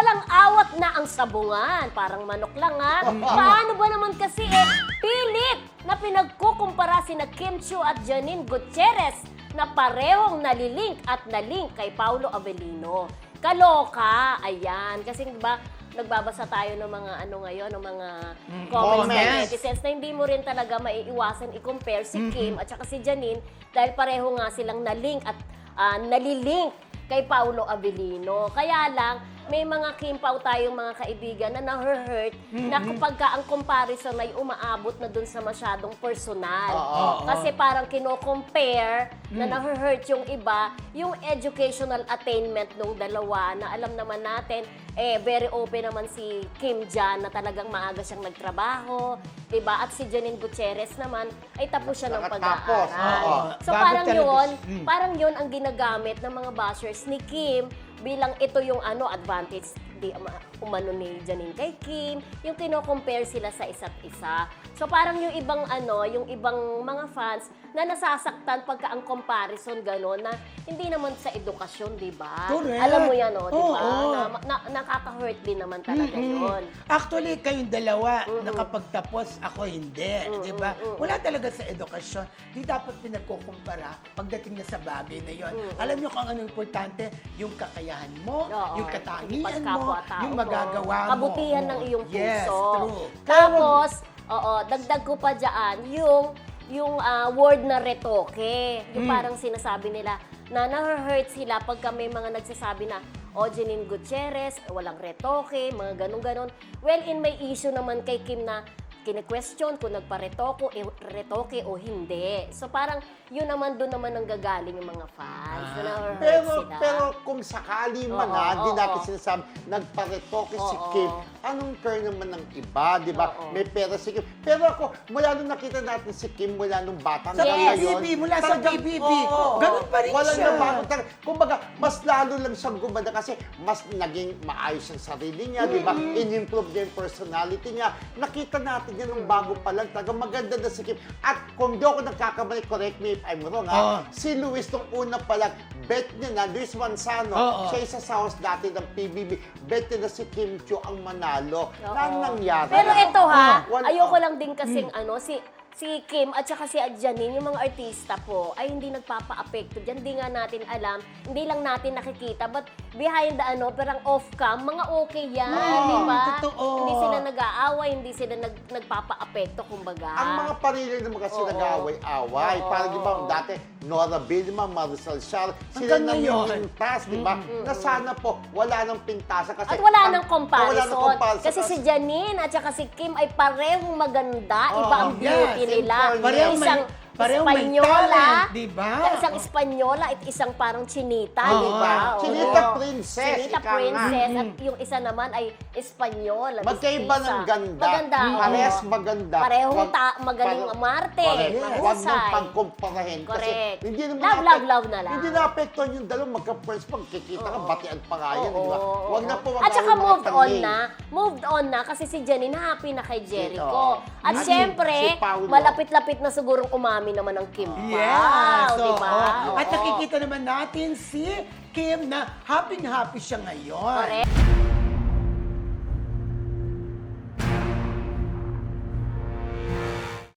walang awat na ang sabungan. Parang manok lang ha. Paano ba naman kasi eh, pilit na pinagkukumpara si na Kim Chiu at Janine Gutierrez na parehong nalilink at nalink kay Paulo Avellino. Kaloka, ayan. Kasi ba, nagbabasa tayo ng mga ano ngayon, ng mga comments ng netizens na hindi mo rin talaga maiiwasan i-compare si Kim at saka si Janine dahil pareho nga silang nalink at ah, nalilink kay Paulo Avellino. Kaya lang, may mga kimpaw tayong mga kaibigan na na-hurt na kapag ka ang comparison ay umaabot na dun sa masyadong personal. Oo. Kasi parang kino-compare na na-hurt yung iba, yung educational attainment nung dalawa na alam naman natin, eh, very open naman si Kim Jan na talagang maaga siyang nagtrabaho, 'di ba? At si Janine Gutierrez naman ay tapos siya ng Nakatapos, pag-aaral. oo. So Bago parang talaga yun, siya. Mm. parang yun ang ginagamit ng mga bashers ni Kim bilang ito yung ano advantage di umano ni Janine kay Kim, yung kino-compare sila sa isa't isa. So parang yung ibang ano, yung ibang mga fans na nasasaktan pagka ang comparison gano'n na hindi naman sa edukasyon, di ba? Correct. Alam mo yan, oh, di ba? Oo. Na, na, nakaka-hurt din naman talaga Mm-mm. yun. Actually, kayong dalawa, nakapagtapos, ako hindi. Di ba? Wala talaga sa edukasyon. Di dapat pinagkukumpara pagdating na sa bagay na yon. Alam niyo kung ano importante? Yung kakayahan mo. Oo. yung katangian mo, Pagkapwa-tao yung magagawa mo. Kabutihan ng iyong puso. Yes, true. Tapos, oo, dagdag ko pa dyan, yung yung ah, word na retoke. Yung Mm. parang sinasabi nila na na-hurt sila pagka may mga nagsasabi na o Janine Gutierrez, walang retoke, mga ganun-ganon. Well, in may issue naman kay Kim na kine-question kung nagpa-retoke eh, retoke o hindi. So parang yun naman doon naman ang gagaling yung mga fans. na na-hurt Pero, sila. pero kung sakali man Oo, ha, di oo. natin sinasabi, nagparetoke si Oo. Kim, anong care naman ng iba, di ba? Oo. May pera si Kim. Pero ako, mula nung nakita natin si Kim, mula nung bata Sa Yes. ngayon, PBB, mula sa talagang- PBB. Oo. Ganun pa rin Walang siya. nabago talaga. Kumbaga, mas lalo lang siyang gumanda kasi mas naging maayos ang sarili niya, di ba? In-improve niya yung personality niya. Nakita natin nung bago pa lang. Talaga maganda na si Kim. At kung di ako nagkakamali, correct me if I'm wrong, Oo. ha? Si Luis nung una pa lang, bet niya na, Luis Manzano, Oo. siya isa sa host dati ng PBB, bet niya na si Kim Chiu ang manalo. Oo. Na ang nangyari? Pero ito ha, Oo. Wala- ayoko lang din kasing ano, si si Kim at saka si Janine, yung mga artista po, ay hindi nagpapa-apekto dyan. Hindi nga natin alam, hindi lang natin nakikita. But behind the ano, parang off-cam, mga okay yan, Oo, di ba? totoo. Hindi sila nag-aaway, hindi sila nag, nagpapa-apekto, kumbaga. Ang mga parili naman kasi Oo. nag-aaway-away. Oo. Parang di ba, dati, Nora Bilma, Maricel Shar, sila Hanggang na yung ngayon. pintas, di ba? Na sana po, wala nang pintasan. Kasi, At wala nang comparison. Wala nang comparison. Kasi si Janine at saka si Kim ay parehong maganda. Oo, Iba ang yes. beauty nila. Parehong may- isang parehong may Espanyola, talent, di ba? Isang Espanyola at isang parang Chinita, Oo. di ba? Oo. Chinita princess, Chinita ika nga. princess. At yung isa naman ay Espanyol. at Magkaiba mestiza. ng ganda. Maganda, oo. Parehas maganda. Parehong Wag- ta- magaling pare- umarte. Correct. Yes. Huwag nang Mahusay. pagkumparahin. Kasi Correct. hindi naman Love, love, love na lang. Hindi na-apektuhan yung dalawa. Magka-friends pa, kikita ka, batian pa nga yan, di ba? Oo, Huwag na po At saka moved on na. Moved on na kasi si Janine happy na kay Jericho. Oo. At At syempre, si Paolo. malapit-lapit na sigurong umami naman ng Kim Pao. Yes. di ba? oo. At Oo. nakikita naman natin si Kim na happy-happy siya ngayon. Correct.